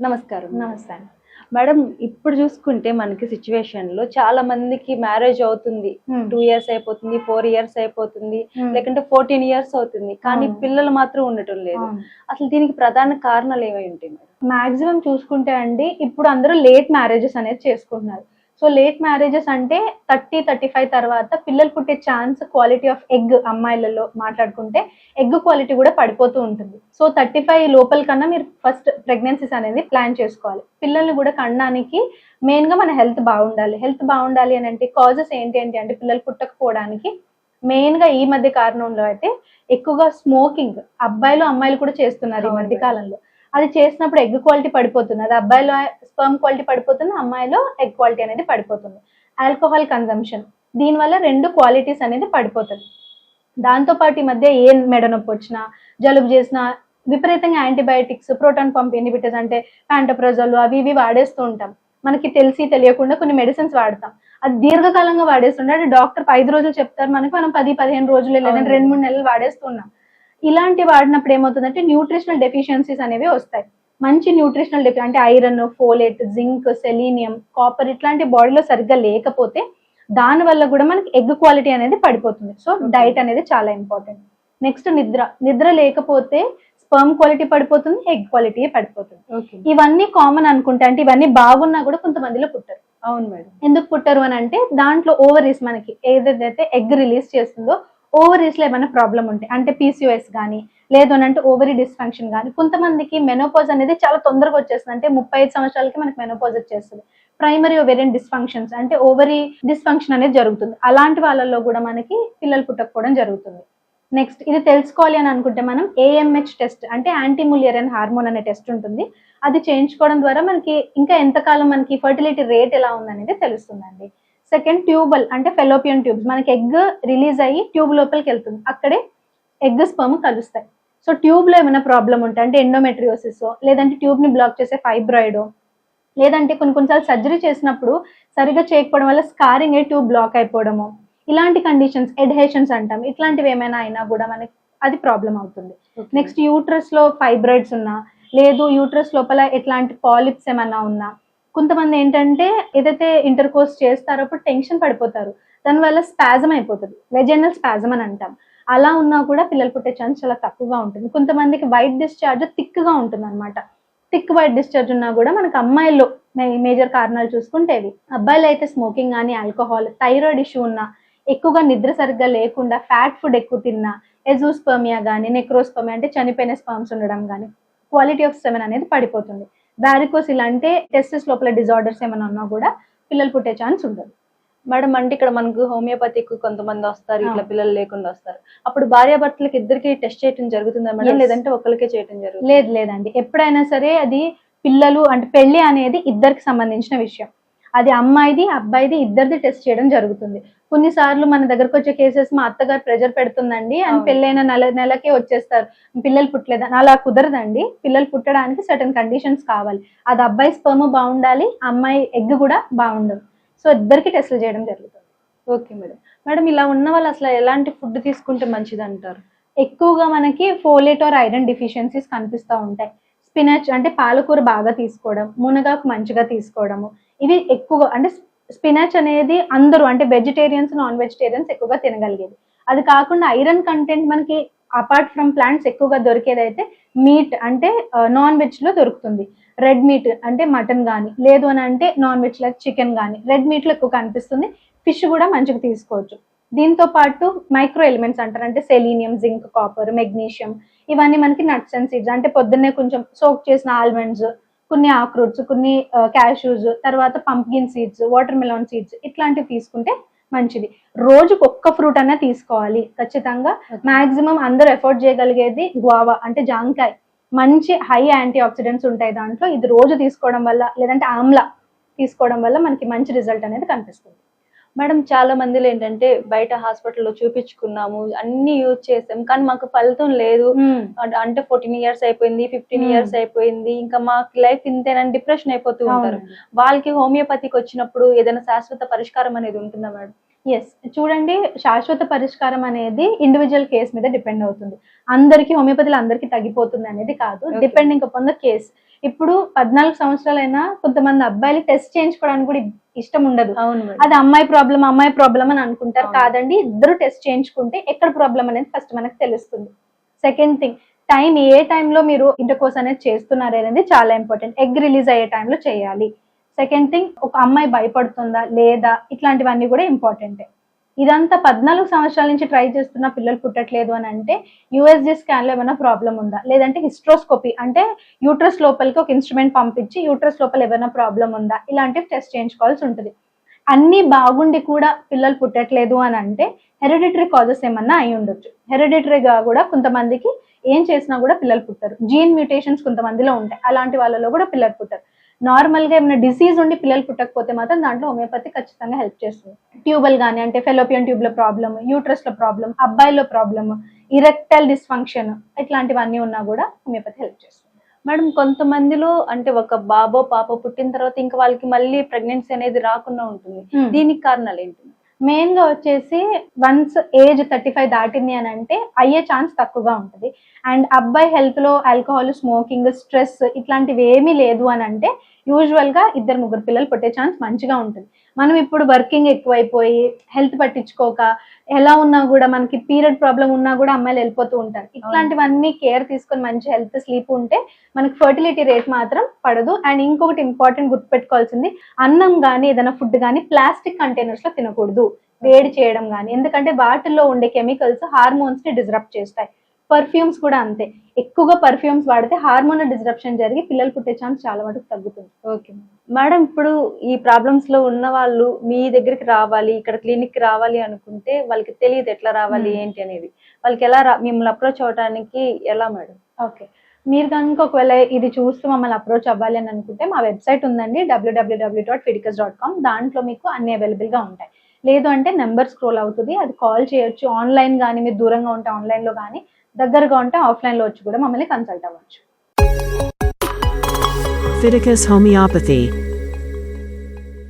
నమస్కారం నమస్తే అండి మేడం ఇప్పుడు చూసుకుంటే మనకి సిచ్యువేషన్లో చాలా మందికి మ్యారేజ్ అవుతుంది. టూ ఇయర్స్ అయిపోతుంది ఫోర్ ఇయర్స్ అయిపోతుంది. లేకుంటే ఫోర్టీన్ ఇయర్స్ అవుతుంది కానీ. పిల్లలు మాత్రం ఉండటం లేదు. అసలు దీనికి ప్రధాన కారణాలు ఏమై ఉంటాయి మాక్సిమం చూసుకుంటే అండి ఇప్పుడు అందరూ లేట్ మ్యారేజెస్ అనేది చేసుకుంటున్నారు సో లేట్ మ్యారేజెస్ అంటే థర్టీ థర్టీ ఫైవ్ తర్వాత పిల్లలు పుట్టే ఛాన్స్ క్వాలిటీ ఆఫ్ ఎగ్ అమ్మాయిలలో మాట్లాడుకుంటే ఎగ్ క్వాలిటీ కూడా పడిపోతూ ఉంటుంది. సో థర్టీ ఫైవ్ లోపల కన్నా మీరు ఫస్ట్ ప్రెగ్నెన్సీస్ అనేది ప్లాన్ చేసుకోవాలి. పిల్లల్ని కూడా కనడానికి మెయిన్గా మన హెల్త్ బాగుండాలి. హెల్త్ బాగుండాలి అని అంటే కాజెస్ ఏంటి ఏంటి అంటే పిల్లలు పుట్టకపోవడానికి మెయిన్గా ఈ మధ్య కారణంలో అయితే ఎక్కువగా స్మోకింగ్ అబ్బాయిలు అమ్మాయిలు కూడా చేస్తున్నారు ఈ మధ్య. కాలంలో. అది చేసినప్పుడు ఎగ్ క్వాలిటీ పడిపోతుంది. అది అబ్బాయిలో స్పర్మ్ క్వాలిటీ పడిపోతుంది అమ్మాయిలో ఎగ్ క్వాలిటీ అనేది పడిపోతుంది. ఆల్కహాల్ కన్జంప్షన్ దీనివల్ల రెండు క్వాలిటీస్ అనేది పడిపోతుంది. దాంతో పాటు ఈ మధ్య ఏ మెడ నొప్పి వచ్చినా జలుబు చేసినా విపరీతంగా యాంటీబయాటిక్స్ ప్రోటాన్ పంప్ ఇన్హిబిటర్స్ అంటే ప్యాంటప్రోజోల్ అవి ఇవి వాడేస్తూ ఉంటాం. మనకి తెలిసి తెలియకుండా కొన్ని మెడిసిన్స్ వాడతాం. అది దీర్ఘకాలంగా వాడేస్తుంటే అంటే డాక్టర్ ఐదు రోజులు చెప్తారు మనకి. మనం పది పదిహేను రోజులు లేదంటే. రెండు మూడు నెలలు వాడేస్తున్నాం ఇలాంటి వాడినప్పుడు ఏమవుతుందంటే న్యూట్రిషనల్ డెఫిషియన్సీస్ అనేవి వస్తాయి. మంచి న్యూట్రిషనల్ డెఫి అంటే iron folate zinc selenium copper ఇట్లాంటి బాడీలో సరిగ్గా లేకపోతే దాని వల్ల కూడా మనకి ఎగ్ క్వాలిటీ అనేది పడిపోతుంది. సో. డైట్ అనేది చాలా ఇంపార్టెంట్. నెక్స్ట్ నిద్ర. నిద్ర లేకపోతే స్పర్మ్ క్వాలిటీ పడిపోతుంది ఎగ్ క్వాలిటీ పడిపోతుంది. ఇవన్నీ కామన్ అనుకుంటే. అంటే ఇవన్నీ బాగున్నా కూడా కొంతమందిలో పుట్టరు. అవును మేడం. ఎందుకు పుట్టరు అని అంటే దాంట్లో ఓవరీస్ మనకి ఏదైతే ఎగ్ రిలీజ్ చేస్తుందో ఓవరీస్లో ఏమైనా ప్రాబ్లం ఉంటాయి అంటే పీసీఓఎస్ కానీ లేదు అని అంటే ఓవరీ డిస్ఫంక్షన్ కానీ కొంతమందికి మెనోపోజ్ అనేది చాలా తొందరగా వచ్చేస్తుంది. అంటే ముప్పై ఐదు సంవత్సరాలకి మనకి మెనోపోజ్ వచ్చేస్తుంది. ప్రైమరీ ఓవేరియన్ డిస్ఫంక్షన్స్ అంటే ఓవరీ డిస్ఫంక్షన్ అనేది జరుగుతుంది. అలాంటి వాళ్ళల్లో కూడా మనకి పిల్లలు పుట్టకపోవడం జరుగుతుంది. నెక్స్ట్ ఇది తెలుసుకోవాలి అని అనుకుంటే మనం ఏఎంహెచ్ టెస్ట్ అంటే యాంటీములియరన్ హార్మోన్ అనే టెస్ట్ ఉంటుంది. అది చేయించుకోవడం ద్వారా మనకి ఇంకా ఎంతకాలం మనకి ఫర్టిలిటీ రేట్ ఎలా ఉందనేది తెలుస్తుందండి. సెకండ్ ట్యూబల్ అంటే ఫెలోపియన్ ట్యూబ్స్. మనకి ఎగ్ రిలీజ్ అయ్యి ట్యూబ్ లోపలికి వెళ్తుంది. అక్కడే ఎగ్ స్పర్మ్ కలుస్తాయి. సో ట్యూబ్లో ఏమైనా ప్రాబ్లం ఉంటే అంటే ఎండోమెట్రియోసిస్ లేదంటే ట్యూబ్ని బ్లాక్ చేసే ఫైబ్రాయిడ్ లేదంటే కొన్ని కొన్నిసార్లు సర్జరీ చేసినప్పుడు సరిగా చేయకపోవడం వల్ల స్కారింగ్ అయ్యి ట్యూబ్ బ్లాక్ అయిపోవడము ఇలాంటి కండిషన్స్ ఎడ్హేషన్స్ అంటాం. ఇట్లాంటివి ఏమైనా అయినా కూడా మనకి అది ప్రాబ్లం అవుతుంది. నెక్స్ట్ యూట్రస్లో ఫైబ్రాయిడ్స్ ఉన్నా లేదు యూట్రస్ లోపల ఎట్లాంటి పాలిప్స్ ఏమన్నా ఉన్నా కొంతమంది ఏంటంటే ఏదైతే ఇంటర్ కోర్స్ చేస్తారో అప్పుడు టెన్షన్ పడిపోతారు. దానివల్ల స్పాజం అయిపోతుంది. వెజనల్ స్పాజం అని అంటాం. అలా ఉన్నా కూడా పిల్లలు పుట్టే ఛాన్స్ చాలా తక్కువగా ఉంటుంది. కొంతమందికి వైట్ డిశ్చార్జ్ థిక్గా ఉంటుంది అనమాట థిక్ వైట్ డిశ్చార్జ్ ఉన్నా కూడా మనకు అమ్మాయిల్లో మేజర్ కారణాలు చూసుకుంటే ఇవి అబ్బాయిలు అయితే స్మోకింగ్ కానీ ఆల్కహాల్ థైరాయిడ్ ఇష్యూ ఉన్నా ఎక్కువగా నిద్ర సరిగ్గా లేకుండా ఫ్యాట్ ఫుడ్ ఎక్కువ తిన్నా ఎజూస్పర్మియా కానీ నెక్రోస్పర్మియా అంటే చనిపోయిన స్పర్మ్స్ ఉండడం కానీ క్వాలిటీ ఆఫ్ సెవెన్ అనేది పడిపోతుంది. వ్యారికోస్ ఇలా అంటే టెస్టిస్ లోపల డిజార్డర్స్ ఏమైనా ఉన్నా కూడా పిల్లలు పుట్టే ఛాన్స్ ఉండదు. మేడం అంటే ఇక్కడ మనకు హోమియోపతిక్ కొంతమంది వస్తారు ఇట్లా. పిల్లలు లేకుండా వస్తారు. అప్పుడు భార్యాభర్తలకి ఇద్దరికి టెస్ట్ చేయడం జరుగుతుందా మేడం. లేదంటే ఒకరికే చేయడం జరుగుతుంది? లేదు లేదండి. ఎప్పుడైనా సరే అది పిల్లలు అంటే పెళ్ళి అనేది ఇద్దరికి సంబంధించిన విషయం. అది అమ్మాయిది అబ్బాయిది ఇద్దరిది టెస్ట్ చేయడం జరుగుతుంది. కొన్నిసార్లు మన దగ్గరకు వచ్చే కేసెస్ మా అత్తగారు ప్రెజర్ పెడుతుందండి. అని. పెళ్ళైన నెల నెలకే వచ్చేస్తారు. పిల్లలు పుట్టలేదని అలా కుదరదండి. పిల్లలు పుట్టడానికి సర్టన్ కండిషన్స్ కావాలి. అది అబ్బాయి స్పర్మ్ బాగుండాలి అమ్మాయి ఎగ్ కూడా బాగుండాలి సో ఇద్దరికి టెస్ట్లు చేయడం జరుగుతుంది. Okay madam. మేడం ఇలా ఉన్న వాళ్ళు అసలు ఎలాంటి ఫుడ్ తీసుకుంటే మంచిది అంటారు ఎక్కువగా మనకి ఫోలేట్ ఆర్ ఐరన్ డిఫిషియన్సీస్ కనిపిస్తూ ఉంటాయి. స్పినచ్ అంటే పాలకూర బాగా తీసుకోవడం మునగాకు మంచిగా తీసుకోవడము. ఇవి ఎక్కువ అంటే స్పినచ్ అనేది అందరూ అంటే వెజిటేరియన్స్ నాన్ వెజిటేరియన్స్ ఎక్కువగా తినగలిగేది. అది కాకుండా ఐరన్ కంటెంట్ మనకి అపార్ట్ ఫ్రమ్ ప్లాంట్స్ ఎక్కువగా దొరికేది అయితే మీట్ అంటే నాన్ వెజ్లో దొరుకుతుంది. రెడ్ మీట్ అంటే మటన్ కానీ లేదు అని అంటే నాన్ వెజ్ లైక్ చికెన్ కానీ రెడ్ మీట్లో ఎక్కువ కనిపిస్తుంది. ఫిష్ కూడా మంచిగా తీసుకోవచ్చు. దీంతో పాటు మైక్రో ఎలిమెంట్స్ అంటారు. అంటే సెలీనియం జింక్ కాపర్ మెగ్నీషియం ఇవన్నీ మనకి నట్స్ అండ్ సీడ్స్. అంటే పొద్దున్నే కొంచెం సోక్ చేసిన ఆల్మండ్స్ కొన్ని ఆక్రూట్స్ కొన్ని క్యాష్యూస్ తర్వాత pumpkin seeds watermelon seeds ఇట్లాంటివి తీసుకుంటే మంచిది. రోజుకు ఒక్క ఫ్రూట్ అన్నా తీసుకోవాలి. ఖచ్చితంగా మాక్సిమం అందరూ ఎఫోర్డ్ చేయగలిగేది గువావా అంటే జాంకాయ్. మంచి హై యాంటీ ఆక్సిడెంట్స్ ఉంటాయి దాంట్లో. ఇది రోజు తీసుకోవడం వల్ల లేదంటే ఆమ్లా తీసుకోవడం వల్ల మనకి మంచి రిజల్ట్ అనేది కనిపిస్తుంది. మేడం చాలా మందిలో ఏంటంటే బయట హాస్పిటల్లో చూపించుకున్నాము అన్ని యూజ్ చేసాం కానీ మాకు ఫలితం లేదు. అంట- ఫోర్టీన్ ఇయర్స్ అయిపోయింది ఫిఫ్టీన్. ఇయర్స్ అయిపోయింది ఇంకా మాకు లైఫ్ ఇంతేనని డిప్రెషన్ అయిపోతూ ఉంటారు. వాళ్ళకి హోమియోపతికి వచ్చినప్పుడు ఏదైనా శాశ్వత పరిష్కారం అనేది ఉంటుందా మేడం? ఎస్ చూడండి శాశ్వత పరిష్కారం అనేది ఇండివిజువల్ కేస్ మీద డిపెండ్ అవుతుంది. అందరికి హోమియోపతిలో అందరికి తగ్గిపోతుంది అనేది కాదు. డిపెండింగ్ అపాన్ ద కేస్ ఇప్పుడు పద్నాలుగు సంవత్సరాలైనా కొంతమంది అబ్బాయిలు టెస్ట్ చేయించుకోవడానికి కూడా ఇష్టం ఉండదు. అది అమ్మాయి ప్రాబ్లం అమ్మాయి ప్రాబ్లం అని అనుకుంటారు. కాదండి. ఇద్దరు టెస్ట్ చేయించుకుంటే ఎక్కడ ప్రాబ్లం అనేది ఫస్ట్ మనకు తెలుస్తుంది. సెకండ్ థింగ్ టైం ఏ టైంలో మీరు ఇంటర్కోర్స్ అనేది చేస్తున్నారు అనేది చాలా ఇంపార్టెంట్. ఎగ్ రిలీజ్ అయ్యే టైంలో చేయాలి. సెకండ్ థింగ్ ఒక అమ్మాయి భయపడుతుందా లేదా ఇట్లాంటివన్నీ కూడా ఇంపార్టెంటే. ఇదంతా పద్నాలుగు సంవత్సరాల నుంచి ట్రై చేస్తున్న పిల్లలు పుట్టట్లేదు అని అంటే యూఎస్జీ స్కాన్లో ఏమైనా ప్రాబ్లం ఉందా? లేదంటే హిస్ట్రోస్కోపీ అంటే యూట్రస్ లోపలికి ఒక ఇన్స్ట్రుమెంట్ పంపించి యూట్రస్ లోపల ఏమైనా ప్రాబ్లం ఉందా? ఇలాంటివి టెస్ట్ చేయించుకోవాల్సి ఉంటుంది. అన్ని బాగుండి కూడా పిల్లలు పుట్టట్లేదు అని అంటే హెరిడిటరీ కాజెస్ ఏమన్నా అయి ఉండొచ్చు. హెరిడిటరీగా కూడా కొంతమందికి ఏం చేసినా కూడా పిల్లలు పుట్టరు. జీన్ మ్యూటేషన్స్ కొంతమందిలో ఉంటాయి. అలాంటి వాళ్ళలో కూడా పిల్లలు పుట్టరు. నార్మల్గా ఏమైనా డిసీజ్ ఉండి పిల్లలు పుట్టకపోతే మాత్రం దాంట్లో హోమియోపతి ఖచ్చితంగా హెల్ప్ చేస్తుంది. ట్యూబల్ కానీ అంటే ఫెలోపియన్ ట్యూబ్లో ప్రాబ్లమ్ యూట్రస్లో ప్రాబ్లమ్ అబ్బాయిలో ప్రాబ్లమ్ ఇరెక్టల్ డిస్ఫంక్షన్ ఇట్లాంటివన్నీ ఉన్నా కూడా హోమియోపతి హెల్ప్ చేస్తుంది. మేడం కొంతమందిలో అంటే ఒక బాబో పాప పుట్టిన తర్వాత ఇంకా వాళ్ళకి మళ్ళీ ప్రెగ్నెన్సీ అనేది రాకుండా ఉంటుంది. Hmm. దీనికి కారణాలు ఏంటి? మెయిన్గా వచ్చేసి వన్స్ ఏజ్ థర్టీ ఫైవ్ దాటింది అని అంటే అయ్యే ఛాన్స్ తక్కువగా ఉంటుంది. అండ్ అబ్బాయి హెల్త్లో ఆల్కహాల్ స్మోకింగ్ స్ట్రెస్ ఇట్లాంటివి ఏమీ లేదు అని అంటే యూజువల్గా ఇద్దరు ముగ్గురు పిల్లలు పుట్టే ఛాన్స్ మంచిగా ఉంటుంది. మనం ఇప్పుడు వర్కింగ్ ఎక్కువైపోయి హెల్త్ పట్టించుకోక ఎలా ఉన్నా కూడా మనకి పీరియడ్ ప్రాబ్లం ఉన్నా కూడా అమ్మాయిలు వెళ్ళిపోతూ ఉంటారు. ఇట్లాంటివన్నీ కేర్ తీసుకొని మంచి హెల్త్ స్లీప్ ఉంటే మనకి ఫర్టిలిటీ రేట్ మాత్రం పడదు. అండ్ ఇంకొకటి ఇంపార్టెంట్ గుర్తుపెట్టుకోవాల్సింది అన్నం కానీ ఏదైనా ఫుడ్ కానీ ప్లాస్టిక్ కంటైనర్స్లో తినకూడదు. వేడి చేయడం కానీ ఎందుకంటే వాటిల్లో ఉండే కెమికల్స్ హార్మోన్స్ని డిస్రప్ట్ చేస్తాయి. పర్ఫ్యూమ్స్ కూడా అంతే. ఎక్కువగా పర్ఫ్యూమ్స్ వాడితే హార్మోన్ డిస్రప్షన్ జరిగి పిల్లలు పుట్టే ఛాన్స్ చాలా మటుకు తగ్గుతుంది. ఓకే మేడం ఇప్పుడు ఈ ప్రాబ్లమ్స్లో ఉన్న వాళ్ళు మీ దగ్గరికి రావాలి ఇక్కడ క్లినిక్కి రావాలి అనుకుంటే వాళ్ళకి తెలియదు ఎట్లా రావాలి. ఏంటి అనేది. వాళ్ళకి ఎలా మిమ్మల్ని అప్రోచ్ అవడానికి ఎలా మేడం? ఓకే. మీరు కనుక ఒకవేళ ఇది చూస్తూ మమ్మల్ని అప్రోచ్ అవ్వాలి అని అనుకుంటే మా వెబ్సైట్ ఉందండి W W W dot Fidicus dot com దాంట్లో మీకు అన్ని available గా ఉంటాయి. లేదు అంటే నెంబర్ స్క్రోల్ అవుతుంది అది కాల్ చేయొచ్చు. ఆన్లైన్ కానీ మీరు దూరంగా ఉంటే ఆన్లైన్లో కానీ దగ్గరగా ఉంటే ఆఫ్లైన్లో వచ్చి కూడా మమ్మల్ని కన్సల్ట్ అవ్వచ్చు. Fiticus Homeopathy